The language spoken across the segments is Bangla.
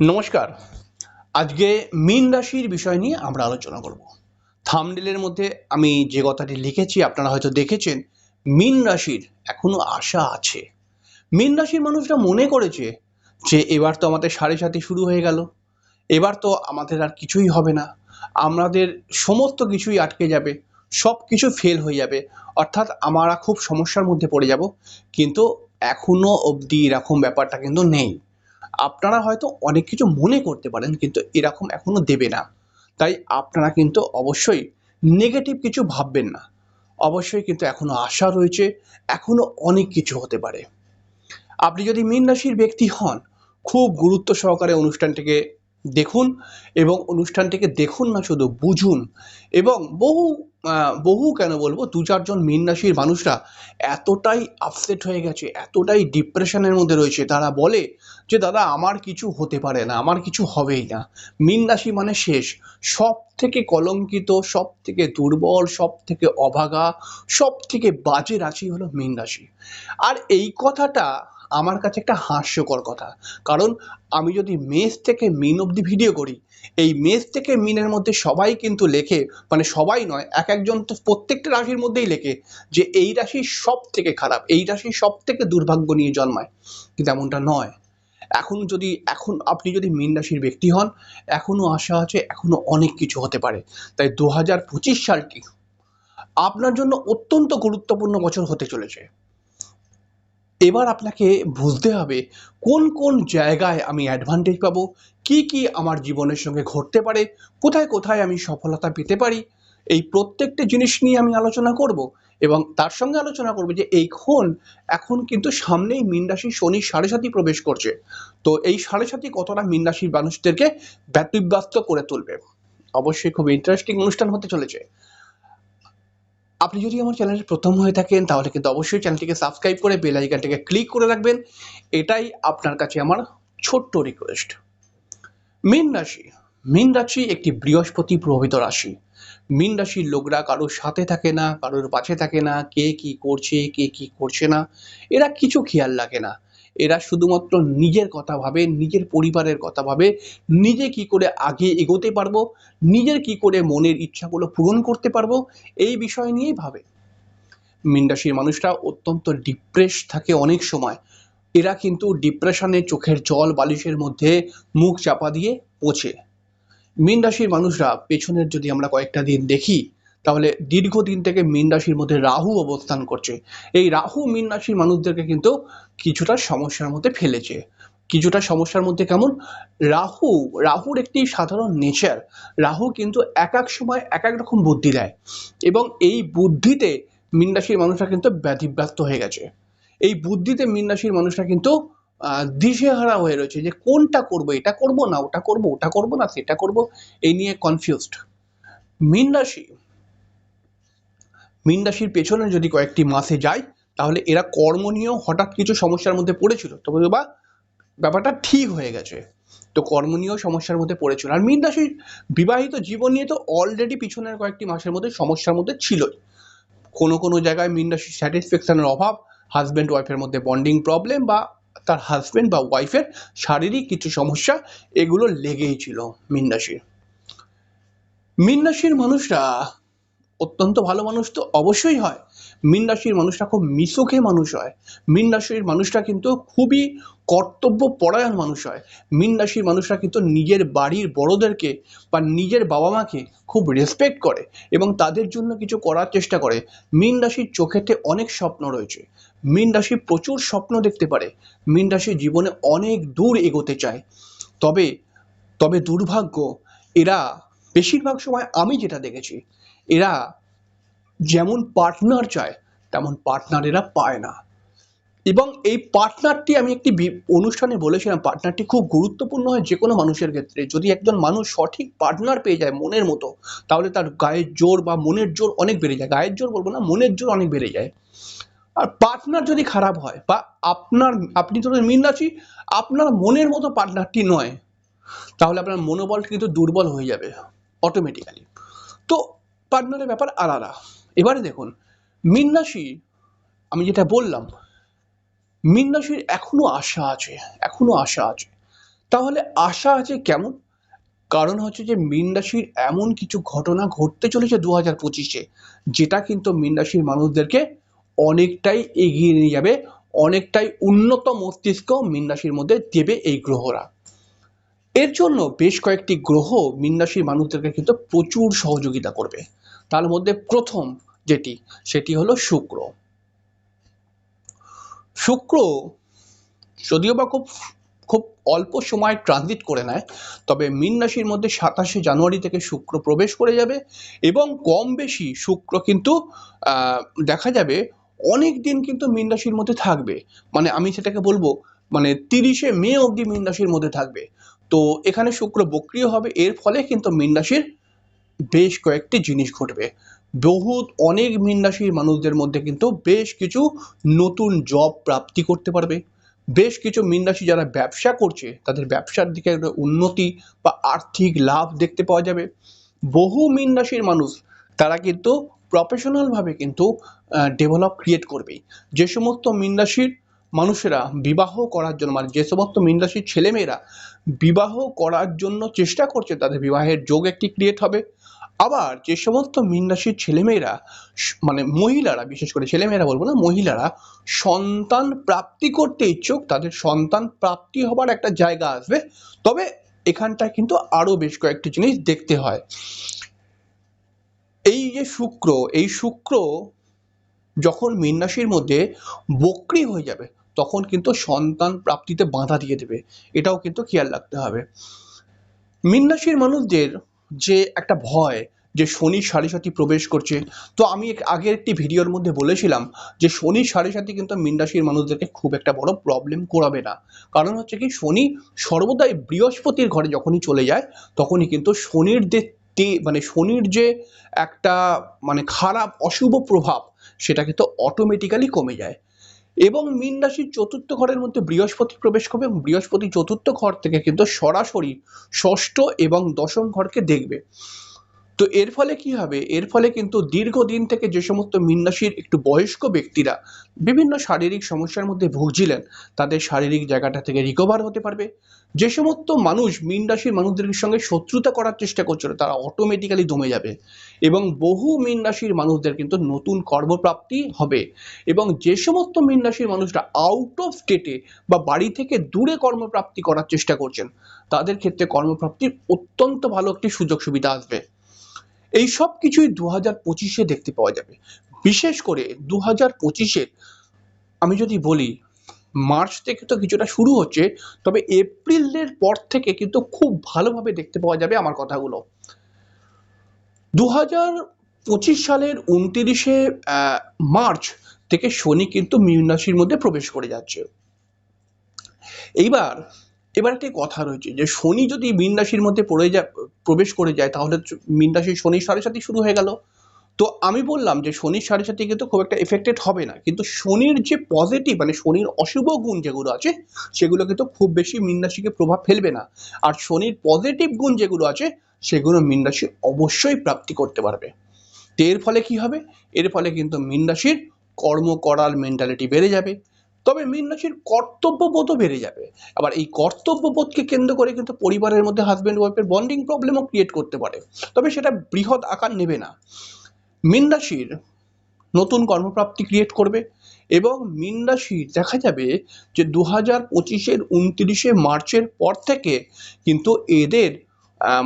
নমস্কার। আজকে মীন রাশির বিষয় নিয়ে আমরা আলোচনা করব। থামডেলের মধ্যে আমি যে কথাটি লিখেছি, আপনারা হয়তো দেখেছেন, মীন রাশির এখনও আশা আছে। মীন রাশির মানুষরা মনে করেছে যে, এবার তো আমাদের সাড়ে সাথে শুরু হয়ে গেল, এবার তো আমাদের আর কিছুই হবে না, আমাদের সমস্ত কিছুই আটকে যাবে সব কিছু ফেল হয়ে যাবে, অর্থাৎ আমরা খুব সমস্যার মধ্যে পড়ে যাব, কিন্তু এখনও অবধি এরকম ব্যাপারটা কিন্তু নেই। আপনারা হয়তো অনেক কিছু মনে করতে পারেন, কিন্তু এরকম এখনও দেবে না। তাই আপনারা কিন্তু অবশ্যই নেগেটিভ কিছু ভাববেন না। অবশ্যই কিন্তু এখনও আশা রয়েছে, এখনও অনেক কিছু হতে পারে। আপনি যদি মীন রাশির ব্যক্তি হন, খুব গুরুত্ব সহকারে অনুষ্ঠানটিকে দেখুন এবং অনুষ্ঠানটিকে দেখুন না শুধু, বুঝুন এবং বহু বহু কেন বলব? দু চারজন মীন রাশির মানুষরা এতটাই আপসেট হয়ে গেছে, এতটাই ডিপ্রেশনের মধ্যে রয়েছে। তারা বলে যে, দাদা, আমার কিছু হতে পারে না, আমার কিছু হবেই না। মীন রাশি মানে শেষ। সব থেকে কলঙ্কিত সব থেকে দুর্বল সব থেকে অভাগা সব থেকে বাজে রাশি হলো মীন রাশি। আর এই কথাটা আমার কাছে একটা হাস্যকর কথা। কারণ আমি যদি মেষ থেকে মিন অবধি ভিডিও করি এই মেষ থেকে মিনের মধ্যে সবাই কিন্তু লেখে মানে সবাই নয় এক একজন তো প্রত্যেকটা রাশির মধ্যেই লেখে যে এই রাশি সব থেকে খারাপ, এই রাশি সব থেকে দুর্ভাগ্য নিয়ে জন্মায়। কিন্তু এমনটা নয়। এখন যদি, এখন আপনি যদি মীন রাশির ব্যক্তি হন এখনও আশা আছে এখনও অনেক কিছু হতে পারে। তাই দু হাজার পঁচিশ সালটি আপনার জন্য অত্যন্ত গুরুত্বপূর্ণ বছর হতে চলেছে। এবার আপনাকে বুঝতে হবে কোন কোন জায়গায় আমি অ্যাডভান্টেজ পাবো, কি কি আমার জীবনের সঙ্গে ঘটতে পারে, কোথায় কোথায় আমি সফলতা পেতে পারি, এই প্রত্যেকটা জিনিস নিয়ে আমি আলোচনা করব এবং তার সঙ্গে আলোচনা করব যে এইখন এখন কিন্তু সামনেই মীন রাশি শনি সাড়ে সাথী প্রবেশ করছে। তো এই সাড়ে সাথী কতটা মীন রাশির মানুষদেরকে ব্যতিব্যস্ত করে তুলবে? অবশ্যই খুব ইন্টারেস্টিং অনুষ্ঠান হতে চলেছে। আপনি যদি আমার চ্যানেলে প্রথম হয়ে থাকেন, তাহলে কিন্তু অবশ্যই চ্যানেলটিকে সাবস্ক্রাইব করে বেল আইকনটিকে ক্লিক করে রাখবেন। এটাই আপনার কাছে আমার ছোট্ট রিকোয়েস্ট মীন রাশি। মীন রাশি একটি বৃহস্পতি প্রভাবিত রাশি। মীন রাশির লোকরা কারোর সাথে থাকে না, কারোর পাশে থাকে না, কে কি করছে, কে কি করছে না, এরা কিছু খেয়াল রাখে না। এরা শুধুমাত্র নিজের কথা ভাবে, নিজের পরিবারের কথা ভাবে, নিজে কি করে আগে এগোতে পারব, নিজের কি করে মনের ইচ্ছাগুলো পূরণ করতে পারব, এই বিষয় নিয়েই ভাবে। মীন রাশির মানুষরা অত্যন্ত ডিপ্রেস থাকে অনেক সময়। এরা কিন্তু ডিপ্রেশনে চোখের জল বালিশের মধ্যে মুখ চাপা দিয়ে পচে। মীন রাশির মানুষরা পেছনের যদি আমরা কয়েকটা দিন দেখি তাহলে দীর্ঘদিন থেকে মীন রাশির মধ্যে রাহু অবস্থান করছে। এই রাহু, মীন রাশির মানুষদেরকে কিন্তু কিছুটা সমস্যার মধ্যে ফেলেছে। কিছুটা সমস্যার মধ্যে কেমন? রাহু, রাহুর একটি সাধারণ নেচার রাহু কিন্তু এক এক সময় এক এক রকম বুদ্ধি দেয় এবং এই বুদ্ধিতে মীন রাশির মানুষরা কিন্তু ব্যতিব্যস্ত হয়ে গেছে। এই বুদ্ধিতে মীন রাশির মানুষরা কিন্তু দিশেহারা হয়ে রয়েছে যে কোনটা করব, এটা করব না, ওটা করব ওটা করব না, সেটা করব, এই নিয়ে কনফিউজড মীন রাশি মীন রাশির পেছনে যদি কয়েকটি মাসে যায়, তাহলে এরা কর্ম নিয়েও হঠাৎ কিছু সমস্যার মধ্যে পড়েছিল। তবে বা ব্যাপারটা ঠিক হয়ে গেছে। তো কর্ম নিয়েও সমস্যার মধ্যে পড়েছিল। আর মীন রাশির বিবাহিত জীবন নিয়ে তো অলরেডি পিছনের কয়েকটি মাসের মধ্যে সমস্যার মধ্যে ছিলই। কোনো কোনো জায়গায় মীন রাশির স্যাটিসফ্যাকশনের অভাব হাজব্যান্ড ওয়াইফের মধ্যে বন্ডিং প্রবলেম বা তার হাজব্যান্ড বা ওয়াইফের শারীরিক কিছু সমস্যা, এগুলো লেগেই ছিল মীন রাশির। মীন রাশির মানুষরা অত্যন্ত ভালো মানুষ তো অবশ্যই হয়। মীন রাশির মানুষরা খুব মিশুখে মানুষ হয়। মীন রাশির মানুষরা কিন্তু খুবই কর্তব্য পরায়ণ মানুষ হয়। মীন রাশির মানুষরা কিন্তু নিজের বাড়ির বড়দেরকে বা নিজের বাবা মাকে খুব রেসপেক্ট করে এবং তাদের জন্য কিছু করার চেষ্টা করে। মীন রাশির চোখেতে অনেক স্বপ্ন রয়েছে। মীন রাশি প্রচুর স্বপ্ন দেখতে পারে। মীন রাশি জীবনে অনেক দূর এগোতে চায়। তবে তবে দুর্ভাগ্য, এরা বেশিরভাগ সময় আমি যেটা দেখেছি, এরা যেমন পার্টনার চায়, তেমন পার্টনার এরা পায় না। এবং এই পার্টনারটি আমি একটি অনুষ্ঠানে বলেছিলাম পার্টনারটি খুব গুরুত্বপূর্ণ হয় যে কোনো মানুষের ক্ষেত্রে। যদি একজন মানুষ সঠিক পার্টনার পেয়ে যায় মনের মতো, তাহলে তার গায়ের জোর বা মনের জোর অনেক বেড়ে যায়। গায়ের জোর বলব না, মনের জোর অনেক বেড়ে যায়। আর পার্টনার যদি খারাপ হয়, বা আপনার, আপনি ধরুন মিন রাশি, আপনার মনের মতো পার্টনারটি নয়, তাহলে আপনার মনোবল কিন্তু দুর্বল হয়ে যাবে। অটোমেটিক্যালি তো পার্টনারের ব্যাপার আলাদা। এবারে দেখুন মীন রাশি আমি যেটা বললাম মীন রাশির এখনও আশা আছে, এখনও আশা আছে। তাহলে আশা আছে কেমন? কারণ হচ্ছে যে মীন রাশির এমন কিছু ঘটনা ঘটতে চলেছে দু হাজার পঁচিশে, যেটা কিন্তু মীন রাশির মানুষদেরকে অনেকটাই এগিয়ে নিয়ে যাবে, অনেকটাই উন্নত মস্তিষ্ক মীন রাশির মধ্যে দেবে এই গ্রহরা। এর জন্য বেশ কয়েকটি গ্রহ মীন রাশির মানুষদেরকে কিন্তু প্রচুর সহযোগিতা করবে। তার মধ্যে প্রথম যেটি, সেটি হলো শুক্র। শুক্র যদিও বা খুব খুব অল্প সময় ট্রানজিট করে নেয়, তবে মীন রাশির মধ্যে সাতাশে জানুয়ারি থেকে শুক্র প্রবেশ করে যাবে এবং কম বেশি শুক্র কিন্তু দেখা যাবে অনেক দিন কিন্তু মীন রাশির মধ্যে থাকবে। মানে আমি সেটাকে বলব মানে তিরিশে মে অবধি মীন রাশির মধ্যে থাকবে। তো এখানে শুক্র বক্রিয় হবে, এর ফলে কিন্তু মীন রাশির বেশ কয়েকটি জিনিস ঘটবে। বহুত অনেক মীন রাশির মানুষদের মধ্যে কিন্তু বেশ কিছু নতুন জব প্রাপ্তি করতে পারবে। বেশ কিছু মীন রাশি যারা ব্যবসা করছে, তাদের ব্যবসার দিকে একটা উন্নতি বা আর্থিক লাভ দেখতে পাওয়া যাবে। বহু মীন রাশির মানুষ, তারা কিন্তু প্রফেশনালভাবে কিন্তু ডেভেলপ ক্রিয়েট করবে যে সমস্ত মীন রাশির মানুষেরা বিবাহ করার জন্য মানে যে সমস্ত মীন রাশির ছেলেমেয়েরা বিবাহ করার জন্য চেষ্টা করছে, তাদের বিবাহের যোগ একটি ক্রিয়েট হবে। আবার যে সমস্ত মীন রাশির ছেলেমেয়েরা মানে মহিলারা, বিশেষ করে ছেলেমেয়েরা বলব না, মহিলারা সন্তান প্রাপ্তি করতে ইচ্ছুক, তাদের সন্তান প্রাপ্তি হবার একটা জায়গা আসবে। তবে এখানটায় কিন্তু আরও বেশ কয়েকটি জিনিস দেখতে হয়। এই যে শুক্র, এই শুক্র যখন মীন রাশির মধ্যে বক্রি হয়ে যাবে তখন কিন্তু সন্তান প্রাপ্তিতে বাধা দিয়ে দেবে। এটাও কিন্তু খেয়াল রাখতে হবে। মীন রাশির মানুষদের যে একটা ভয়, যে শনি সাড়ে সাথী প্রবেশ করছে, তো আমি আগের একটি ভিডিওর মধ্যে বলেছিলাম যে শনি সাড়ে সাথী কিন্তু মীন রাশির মানুষদেরকে খুব একটা বড় প্রবলেম করাবে না। কারণ হচ্ছে কি, শনি সর্বদাই বৃহস্পতির ঘরে যখনই চলে যায়, তখনই কিন্তু শনির যে তে- মানে শনির যে একটা মানে খারাপ, অশুভ প্রভাব, সেটা কিন্তু অটোমেটিক্যালি কমে যায়। এবং মীন রাশির চতুর্থ ঘরের মধ্যে বৃহস্পতি প্রবেশ করবে এবং বৃহস্পতি চতুর্থ ঘর থেকে কিন্তু সরাসরি ষষ্ঠ এবং দশম ঘরকে দেখবে। তো এর ফলে কি হবে? এর ফলে কিন্তু দীর্ঘদিন থেকে যে সমস্ত মীন রাশির একটু বয়স্ক ব্যক্তিরা বিভিন্ন শারীরিক সমস্যার মধ্যে ভুগছিলেন, তাদের শারীরিক জায়গাটা থেকে রিকভার হতে পারবে। যে সমস্ত মানুষ মীন রাশির মানুষদের সঙ্গে শত্রুতা করার চেষ্টা করছিল, তারা অটোমেটিক্যালি দমে যাবে। এবং বহু মীন রাশির মানুষদের কিন্তু নতুন কর্মপ্রাপ্তি হবে। এবং যে সমস্ত মীন রাশির মানুষরা আউট অফ স্টেটে বা বাড়ি থেকে দূরে কর্মপ্রাপ্তি করার চেষ্টা করছেন, তাদের ক্ষেত্রে কর্মপ্রাপ্তির অত্যন্ত ভালো একটি সুযোগ সুবিধা আসবে। এই সব কিছুই দু হাজার পঁচিশে দেখতে পাওয়া যাবে। বিশেষ করে দু হাজার পঁচিশে আমি যদি বলি, মার্চ থেকে তো কিছুটা শুরু হচ্ছে, তবে এপ্রিলের পর থেকে কিন্তু খুব ভালোভাবে দেখতে পাওয়া যাবে আমার কথাগুলো। দু হাজার পঁচিশ সালের উনতিরিশে মার্চ থেকে শনি কিন্তু মীন রাশির মধ্যে প্রবেশ করে যাচ্ছে। এইবার এবার একটি কথা রয়েছে যে শনি যদি মীন রাশির মধ্যে পড়ে যায় প্রবেশ করে যায়, তাহলে মীন রাশির শনির সাড়ে সাথে শুরু হয়ে গেল। তো আমি বললাম যে শনির সাড়ে সাথে কিন্তু খুব একটা এফেক্টেড হবে না, কিন্তু শনির যে পজিটিভ মানে শনির অশুভ গুণ যেগুলো আছে, সেগুলো কিন্তু খুব বেশি মীন রাশিকে প্রভাব ফেলবে না। আর শনির পজিটিভ গুণ যেগুলো আছে, সেগুলো মীন রাশি অবশ্যই প্রাপ্তি করতে পারবে। তো এর ফলে কি হবে? এর ফলে কিন্তু মীন রাশির কর্ম করার মেন্টালিটি বেড়ে যাবে। তবে মীন রাশির কর্তব্যবোধও বেড়ে যাবে। আবার এই কর্তব্যবোধকে কেন্দ্র করে কিন্তু পরিবারের মধ্যে হাজব্যান্ড ওয়াইফের বন্ডিং প্রবলেমও ক্রিয়েট করতে পারে। তবে সেটা বৃহৎ আকার নেবে না। মীন রাশির নতুন কর্মপ্রাপ্তি ক্রিয়েট করবে এবং মীন রাশির দেখা যাবে যে দু হাজার পঁচিশের উনত্রিশে মার্চের পর থেকে কিন্তু এদের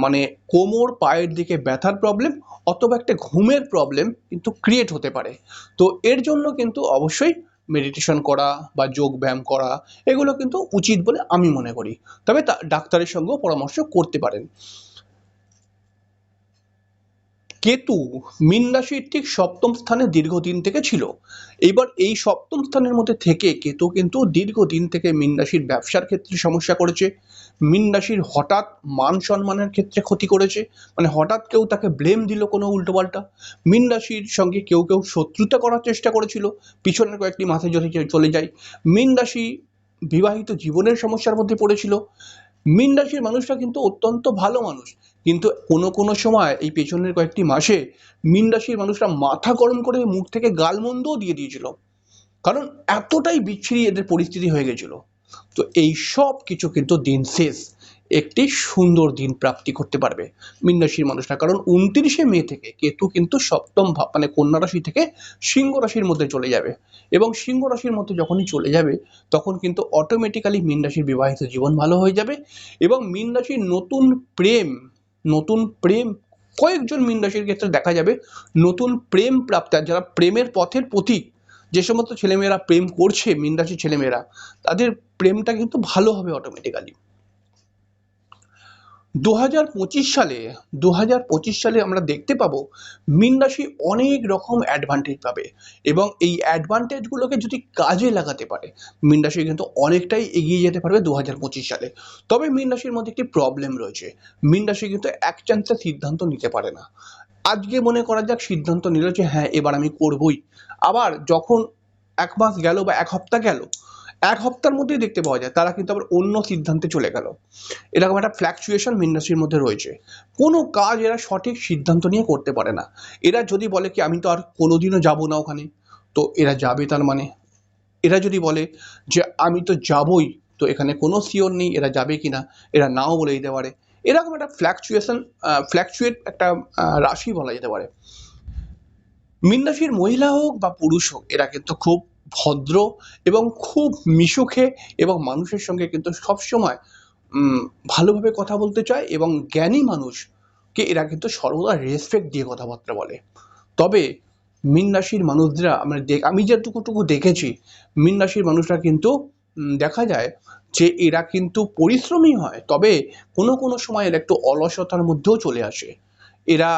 মানে কোমর পায়ের দিকে ব্যথার প্রবলেম অথবা একটা ঘুমের প্রবলেম কিন্তু ক্রিয়েট হতে পারে। তো এর জন্য কিন্তু অবশ্যই মেডিটেশন করা বা যোগ ব্যায়াম করা, এগুলো কিন্তু উচিত বলে আমি মনে করি। তবে তা, ডাক্তারের সঙ্গেও পরামর্শ করতে পারেন। কেতু মীন রাশির ঠিক সপ্তম স্থানে দীর্ঘদিন থেকে ছিল। এবার এই সপ্তম স্থানের মধ্যে থেকে কেতু কিন্তু দীর্ঘদিন থেকে মীন রাশির ব্যবসার ক্ষেত্রে সমস্যা করেছে। মীন রাশির হঠাৎ মান সম্মানের ক্ষেত্রে ক্ষতি করেছে। মানে হঠাৎ কেউ তাকে ব্লেম দিল কোনো উল্টোপাল্টা। মীন রাশির সঙ্গে কেউ কেউ শত্রুতা করার চেষ্টা করেছিল। পিছনের কয়েকটি মাসে যদি চলে যায়, মীন রাশি বিবাহিত জীবনের সমস্যার মধ্যে পড়েছিল। মীন রাশির মানুষরা কিন্তু অত্যন্ত ভালো মানুষ। কিন্তু কোনো কোনো সময় এই পেছনের কয়েকটি মাসে মীন রাশির মানুষরা মাথা গরম করে মুখ থেকে গালমন্দও দিয়ে দিয়েছিল। কারণ এতটাই বিচ্ছিরি এদের পরিস্থিতি হয়ে গেছিল। তো এই সব কিছু কিন্তু দিন শেষ একটি সুন্দর দিন প্রাপ্তি করতে পারবে মীন রাশির মানুষরা। কারণ উনত্রিশে মে থেকে কেতু কিন্তু সপ্তম ভাব মানে কন্যা রাশি থেকে সিংহ রাশির মধ্যে চলে যাবে। এবং সিংহ রাশির মধ্যে যখনই চলে যাবে, তখন কিন্তু অটোমেটিক্যালি মীন রাশির বিবাহিত জীবন ভালো হয়ে যাবে এবং মীন রাশির নতুন প্রেম নতুন প্রেম, কয়েকজন মীন রাশির ক্ষেত্রে দেখা যাবে নতুন প্রেম প্রাপ্ত, যারা প্রেমের পথের প্রতীক। যে সমস্ত ছেলেমেয়েরা প্রেম করছে, মীন রাশির ছেলেমেয়েরা, তাদের প্রেমটা কিন্তু ভালো হবে অটোমেটিক্যালি দু হাজার পঁচিশ সালে দু হাজার পঁচিশ সালে আমরা দেখতে পাবো মীন রাশি অনেক রকম অ্যাডভান্টেজ পাবে এবং এই অ্যাডভান্টেজগুলোকে যদি কাজে লাগাতে পারে, মীন রাশি কিন্তু অনেকটাই এগিয়ে যেতে পারবে দু হাজার পঁচিশ সালে। তবে মীন রাশির মধ্যে একটি প্রবলেম রয়েছে, মীন রাশি কিন্তু এক চান্সে সিদ্ধান্ত নিতে পারে না। আজকে মনে করা যাক সিদ্ধান্ত নিল যে হ্যাঁ এবার আমি করবই। আবার যখন এক মাস গেল বা এক সপ্তাহ গেল এক সপ্তাহের মধ্যেই দেখতে পাওয়া যায়, তারা কিন্তু আবার অন্য সিদ্ধান্তে চলে গেল। এরকম একটা ফ্ল্যাকচুয়েশন রাশির মধ্যে রয়েছে। কোনো কাজ এরা সঠিক সিদ্ধান্ত নিয়ে করতে পারে না। এরা যদি বলে কি, আমি তো আর কোনোদিনও যাব না ওখানে, তো এরা যাবে তার মানে। এরা যদি বলে যে, আমি তো যাবই, তো এখানে কোনো শিওর নেই, এরা যাবে কি না এরা নাও বলে দিতে পারে। এরকম একটা ফ্ল্যাকচুয়েশন ফ্ল্যাকচুয়েট একটা রাশি বলা যেতে পারে। মীন রাশির মহিলা হোক বা পুরুষ হোক, এরা কিন্তু খুব ভদ্র এবং খুব মিশুখে এবং মানুষের সঙ্গে কিন্তু সবসময় ভালোভাবে কথা বলতে চায় এবং জ্ঞানী মানুষকে এরা কিন্তু সর্বদা রেসপেক্ট দিয়ে কথাবার্তা বলে। তবে মীন রাশির মানুষরা আমরা দেখ আমি যেটুকুটুকু দেখেছি, মীন রাশির মানুষরা কিন্তু দেখা যায় যে এরা কিন্তু পরিশ্রমী হয়, তবে কোনো কোনো সময় এরা একটু অলসতার মধ্যেও চলে আসে। এরা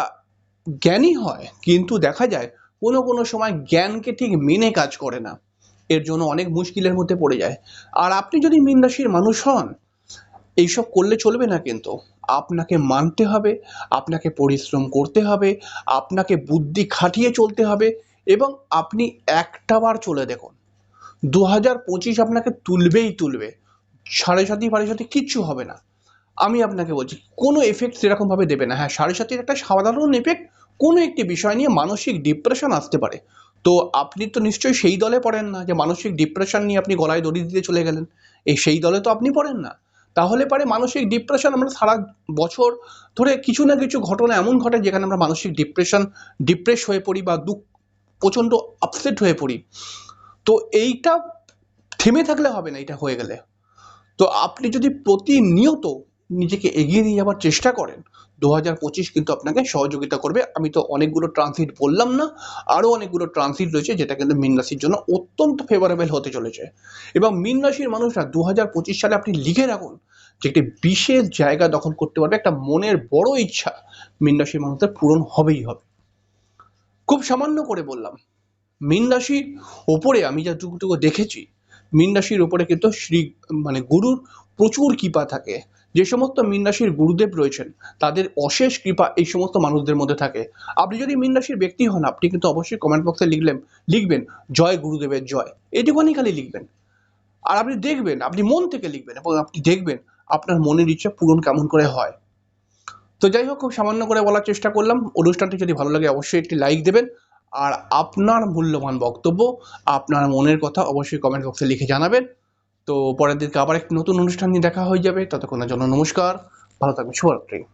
জ্ঞানী হয়, কিন্তু দেখা যায় কোনো কোনো সময় জ্ঞানকে ঠিক মেনে কাজ করে না। এর জন্য অনেক মুশকিলের মধ্যে পড়ে যায়। আর আপনি যদি মীন রাশির মানুষ হন, এইসব করলে চলবে না কিন্তু। আপনাকে মানতে হবে, আপনাকে পরিশ্রম করতে হবে, আপনাকে বুদ্ধি খাটিয়ে চলতে হবে এবং আপনি একটা বার চলে দেখুন। দু হাজার পঁচিশ আপনাকে তুলবেই তুলবে। সাড়ে সাথী ফাড়ে সাথী কিচ্ছু হবে না। আমি আপনাকে বলছি, কোনো এফেক্ট সেরকমভাবে দেবে না। হ্যাঁ সাড়ে সাথীর একটা সাধারণ এফেক্ট কোনো একটি বিষয় নিয়ে মানসিক ডিপ্রেশন আসতে পারে। তো আপনি তো নিশ্চয়ই সেই দলে পড়েন না যে মানসিক ডিপ্রেশন নিয়ে আপনি গলায় দড়ি দিতে চলে গেলেন। এই সেই দলে তো আপনি পড়েন না। তাহলে পারে মানসিক ডিপ্রেশন আমরা সারা বছর ধরে কিছু না কিছু ঘটনা এমন ঘটে যেখানে আমরা মানসিক ডিপ্রেশন ডিপ্রেস হয়ে পড়ি বা দুঃখ, প্রচণ্ড আপসেট হয়ে পড়ি। তো এইটা থেমে থাকলে হবে না এটা হয়ে গেলে। তো আপনি যদি প্রতিনিয়ত নিজেকে এগিয়ে নিয়ে যাওয়ার চেষ্টা করেন দু হাজার পঁচিশ কিন্তু আপনাকে সহযোগিতা করবে। আমি তো অনেকগুলো ট্রানজিট বললাম না, আরও অনেকগুলো ট্রানজিট রয়েছে যেটা কিন্তু মীন রাশির জন্য অত্যন্ত ফেভারেবল হতে চলেছে। এবং মীন রাশির মানুষরা দু হাজার পঁচিশ সালে আপনি লিখে রাখুন যে একটি বিশেষ জায়গা দখল করতে পারবে, একটা মনের বড় ইচ্ছা মীন রাশির মানুষদের পূরণ হবেই হবে। খুব সামান্য করে বললাম, মীন রাশির ওপরে আমি যতটুকু দেখেছি, মীন রাশির ওপরে কিন্তু শ্রী মানে গুরুর প্রচুর কৃপা থাকে। যে সমস্ত মীন রাশির গুরুদেব রয়েছেন, তাদের অশেষ কৃপা এই সমস্ত মানুষদের মধ্যে থাকে। আপনি যদি মীন রাশির ব্যক্তি হন, আপনি কিন্তু অবশ্যই কমেন্ট বক্সে লিখলেন, লিখবেন, জয় গুরুদেবের জয়। এটুকুনি খালি লিখবেন। আর আপনি দেখবেন, আপনি মন থেকে লিখবেন এবং আপনি দেখবেন আপনার মনের ইচ্ছা পূরণ কেমন করে হয়। তো যাই হোক, খুব সামান্য করে বলার চেষ্টা করলাম। অনুষ্ঠানটি যদি ভালো লাগে, অবশ্যই একটি লাইক দেবেন। আর আপনার মূল্যবান বক্তব্য, আপনার মনের কথা অবশ্যই কমেন্ট বক্সে লিখে জানাবেন। তো পরের দিনকে আবার একটি নতুন অনুষ্ঠান নিয়ে দেখা হয়ে যাবে। ততক্ষণের জন্য নমস্কার। ভালো থাকবেন। শুভরাত্রি।